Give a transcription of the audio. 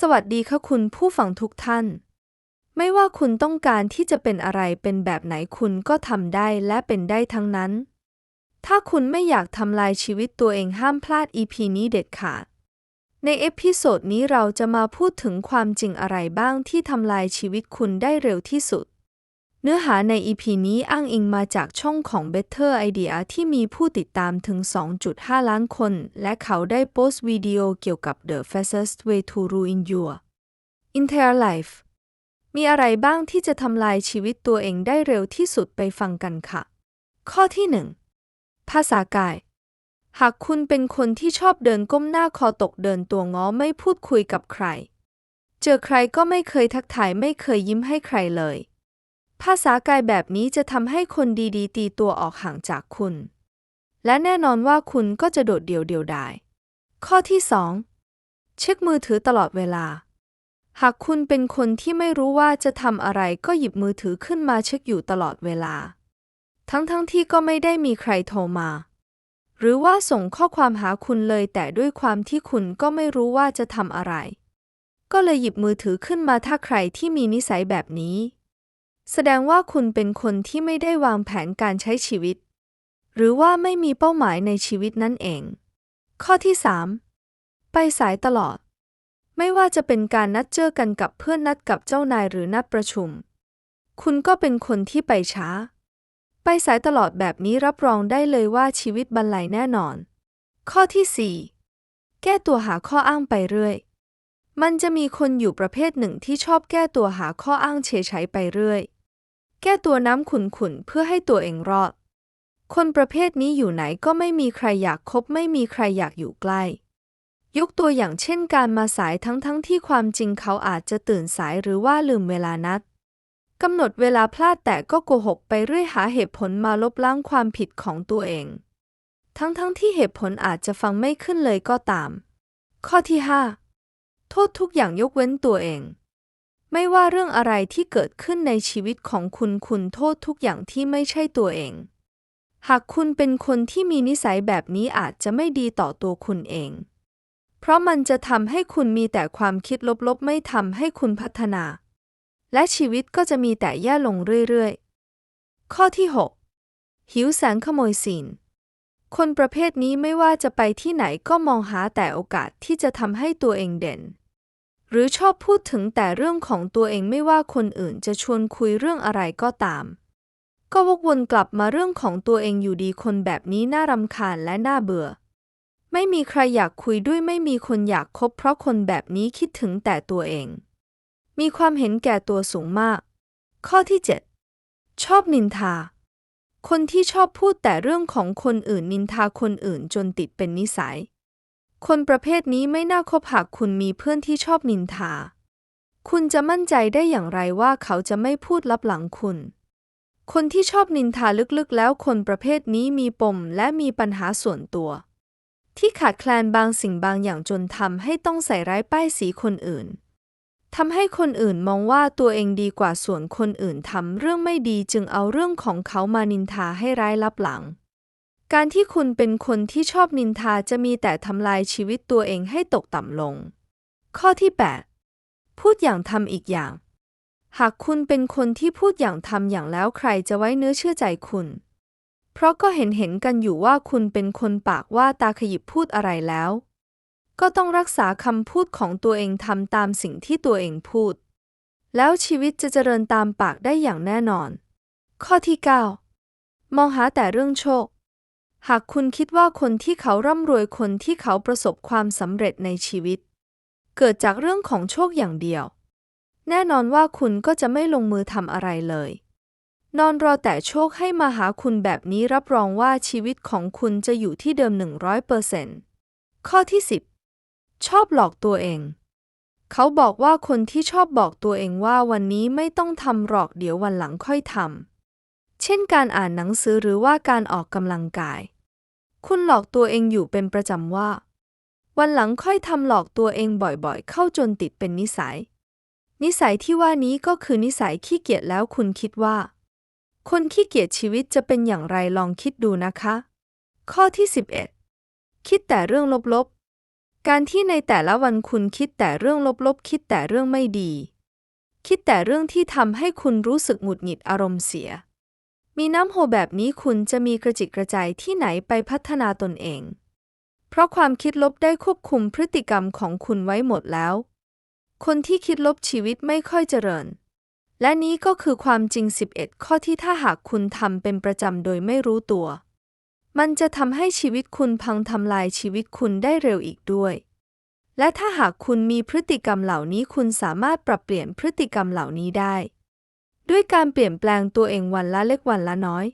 สวัสดีค่ะคุณผู้ฟังทุกท่าน ไม่ว่าคุณต้องการที่จะเป็นอะไรเป็นแบบไหนคุณก็ทำได้และเป็นได้ทั้งนั้น ถ้าคุณไม่อยากทำลายชีวิตตัวเองห้ามพลาด EP นี้เด็ดขาด ในเอพิโซดนี้เราจะมาพูดถึงความจริงอะไรบ้างที่ทำลายชีวิตคุณได้เร็วที่สุด เนื้อหาใน EP นี้อ้างอิงมาจากช่องของ Better Idea ที่มีผู้ติดตามถึง 2.5 ล้านคน และเขาได้โพสต์วิดีโอเกี่ยวกับ The fastest way to ruin your entire life มีอะไรบ้างที่จะทำลายชีวิตตัวเองได้เร็วที่สุดไปฟังกันค่ะ ข้อที่ 1 ภาษากาย หากคุณเป็นคนที่ชอบเดินก้มหน้าคอตกเดินตัวง้อไม่พูดคุยกับใคร เจอใครก็ไม่เคยทักทายไม่เคยยิ้มให้ใครเลย ภาษากายแบบนี้จะทำให้คนดีๆ ตีตัวออกห่างจากคุณ และแน่นอนว่าคุณก็จะโดดเดี่ยวเดียวดาย ข้อที่ 2 เช็คมือถือตลอดเวลา หากคุณเป็นคนที่ไม่รู้ว่าจะทำอะไรก็หยิบมือถือขึ้นมาเช็คอยู่ตลอดเวลา ทั้งๆทที่ก็ไม่ได้มีใครโทรมา หรือว่าส่งข้อความหาคุณเลยแต่ด้วยความที่คุณก็ไม่รู้ว่าจะทำอะไร ก็เลยหยิบมือถือขึ้นมาถ้าใครที่มีนิสัยแบบนี้ แสดงว่าคุณเป็นคนที่ไม่ได้วางแผนการใช้ชีวิต หรือว่าไม่มีเป้าหมายในชีวิตนั่นเอง ข้อที่ 3 ไปสายตลอด ไม่ว่าจะเป็นการนัดเจอกันกับเพื่อนนัดกับเจ้านายหรือนัดประชุม คุณก็เป็นคนที่ไปช้า ไปสายตลอดแบบนี้รับรองได้เลยว่าชีวิตบรรลัยแน่นอน ข้อที่ 4 แก้ตัวหาข้ออ้างไปเรื่อยมันจะมีคนอยู่ประเภทหนึ่งที่ชอบแก้ตัวหาข้ออ้างเฉยๆไปเรื่อย ก้ตัวน้ำขุนๆเพื่อให้ตัวเองรอด คนประเภทนี้อยู่ไหนก็ไม่มีใครอยากคบไม่มีใครอยากอยู่ใกล้ ยกตัวอย่างเช่นการมาสายทั้งๆทที่ความจริงเขาอาจจะตื่นสายหรือว่าลืมเวลานัดกำหนดเวลาพลาดแต่ก็โกหกไปเรื่อยหาเหตุผลมาลบล้างความผิดของตัวเอง ทั้งๆทที่เหตุผลอาจจะฟังไม่ขึ้นเลยก็ตาม ข้อที่ 5 โทษทุกอย่างยกเว้นตัวเอง ไม่ว่าเรื่องอะไรที่เกิดขึ้นในชีวิตของคุณคุณโทษทุกอย่างที่ไม่ใช่ตัวเอง หากคุณเป็นคนที่มีนิสัยแบบนี้อาจจะไม่ดีต่อตัวคุณเอง เพราะมันจะทำให้คุณมีแต่ความคิดลบๆ ไม่ทำให้คุณพัฒนา และชีวิตก็จะมีแต่แย่ลงเรื่อยๆ ข้อที่ 6 หิวแสงขโมยซีนคนประเภทนี้ไม่ว่าจะไปที่ไหนก็มองหาแต่โอกาสที่จะทำให้ตัวเองเด่น รือชอบพูดถึงแต่เรื่องของตัวเองไม่ว่าคนอื่นจะชวนคุยเรื่องอะไรก็ตาม ก็วกวนกลับมาเรื่องของตัวเองอยู่ดีคนแบบนี้น่ารำคาญและน่าเบื่อ ไม่มีใครอยากคุยด้วยไม่มีคนอยากคบเพราะคนแบบนี้คิดถึงแต่ตัวเอง มีความเห็นแก่ตัวสูงมาก ข้อที่ 7 ชอบนินทา คนที่ชอบพูดแต่เรื่องของคนอื่นนินทาคนอื่นจนติดเป็นนิสัย คนประเภทนี้ไม่น่าคบหากคุณมีเพื่อนที่ชอบนินทา คุณจะมั่นใจได้อย่างไรว่าเขาจะไม่พูดลับหลังคุณ คนที่ชอบนินทาลึกๆ แล้วคนประเภทนี้มีปมและมีปัญหาส่วนตัว ที่ขาดแคลนบางสิ่งบางอย่างจนทำให้ต้องใส่ร้ายป้ายสีคนอื่นทำให้คนอื่นมองว่าตัวเองดีกว่าส่วนคนอื่นทำเรื่องไม่ดีจึงเอาเรื่องของเขามานินทาให้ร้ายลับหลัง การที่คุณเป็นคนที่ชอบนินทาจะมีแต่ทำลายชีวิตตัวเองให้ตกต่ำลง ข้อที่ 8 พูดอย่างทำอีกอย่าง หากคุณเป็นคนที่พูดอย่างทำอย่างแล้วใครจะไว้เนื้อเชื่อใจคุณ เพราะก็เห็นเห็นกันอยู่ว่าคุณเป็นคนปากว่าตาขยิบพูดอะไรแล้ว ก็ต้องรักษาคำพูดของตัวเองทำตามสิ่งที่ตัวเองพูด แล้วชีวิตจะเจริญตามปากได้อย่างแน่นอน ข้อที่ 9 มองหาแต่เรื่องโชค หากคุณคิดว่าคนที่เขาร่ำรวยคนที่เขาประสบความสำเร็จในชีวิต เกิดจากเรื่องของโชคอย่างเดียว แน่นอนว่าคุณก็จะไม่ลงมือทำอะไรเลย นอนรอแต่โชคให้มาหาคุณแบบนี้รับรองว่าชีวิตของคุณจะอยู่ที่เดิม 100%ข้อที่ 10 ชอบหลอกตัวเอง เขาบอกว่าคนที่ชอบบอกตัวเองว่าวันนี้ไม่ต้องทำหรอกเดี๋ยววันหลังค่อยทำเช่นการอ่านหนังสือหรือว่าการออกกำลังกาย คุณหลอกตัวเองอยู่เป็นประจำว่า วันหลังค่อยทำหลอกตัวเองบ่อยๆ เข้าจนติดเป็นนิสัย นิสัยที่ว่านี้ก็คือนิสัยขี้เกียจแล้วคุณคิดว่า คนขี้เกียจชีวิตจะเป็นอย่างไรลองคิดดูนะคะ ข้อที่ 11 คิดแต่เรื่องลบๆ การที่ในแต่ละวันคุณคิดแต่เรื่องลบๆ คิดแต่เรื่องไม่ดี คิดแต่เรื่องที่ทำให้คุณรู้สึกหงุดหงิดอารมณ์เสีย มีน้ำโหแบบนี้คุณจะมีกระจิตกระใจที่ไหนไปพัฒนาตนเอง เพราะความคิดลบได้ควบคุมพฤติกรรมของคุณไว้หมดแล้ว คนที่คิดลบชีวิตไม่ค่อยเจริญ และนี้ก็คือความจริง 11 ข้อที่ถ้าหากคุณทำเป็นประจำโดยไม่รู้ตัว มันจะทำให้ชีวิตคุณพังทำลายชีวิตคุณได้เร็วอีกด้วย และถ้าหากคุณมีพฤติกรรมเหล่านี้คุณสามารถปรับเปลี่ยนพฤติกรรมเหล่านี้ได้ ด้วยการเปลี่ยนแปลงตัวเองวันละเล็กวันละน้อย